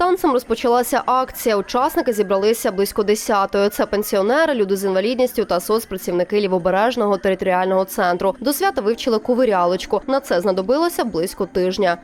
Танцем розпочалася акція. Учасники зібралися близько десятої. Це пенсіонери, люди з інвалідністю та соцпрацівники лівобережного територіального центру. До свята вивчили ковирялочку. На це знадобилося близько тижня.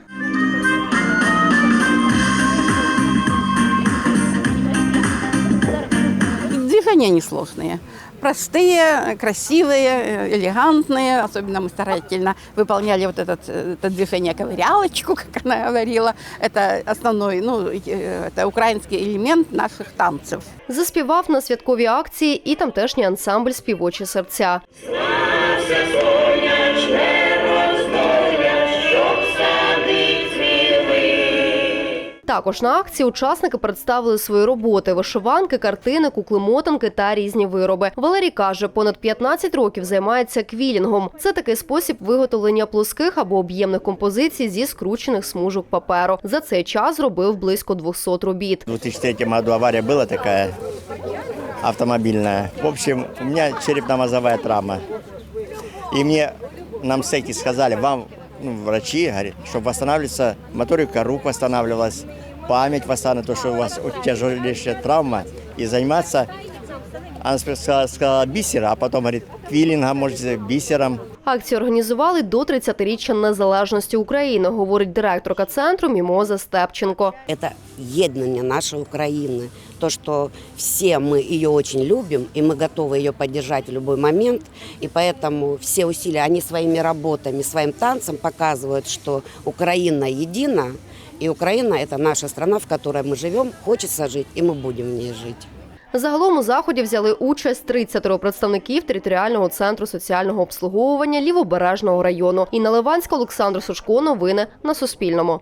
Движения несложные. Простые, красивые, элегантные. Особенно мы старательно выполняли вот этот, э, это движение ковырялочку, как она говорила. Это основной, ну, э, это украинский элемент наших танцев. Заспівав на святковій акції і тамтешній ансамбль співочі серця. Також на акції учасники представили свої роботи: вишиванки, картини, куклемотанки та різні вироби. Валерій каже, понад 15 років займається квілінгом. Це такий спосіб виготовлення плоских або об'ємних композицій зі скручених смужок паперу. За цей час зробив близько 200 робіт. В 2003 году авария была такая автомобильная. В общем, у меня черепно-мозговая травма. И мне, нам секи сказали, вам, ну, врачи, говорят, чтобы восстанавливаться, моторика рук восстанавливалась, память восстанавливалась, то, что у вас тяжелейшая травма, и заниматься, она сказала, сказала бисера, а потом говорит, квиллингом, можете бисером. Акцію організували до 30-річчя незалежності України, говорить директорка центру Мімоза Степченко. Это единение нашей Украины. То, что все мы ее очень любим, и мы готовы ее поддержать в любой момент. И поэтому все усилия, они своими работами, своим танцем показывают, что Украина едина, и Украина – это наша страна, в которой мы живем, хочется жить, и мы будем в ней жить. Загалом у заході взяли участь 30 представників територіального центру соціального обслуговування Лівобережного району. Інна Ливанська, Олександр Сушко. Новини на Суспільному.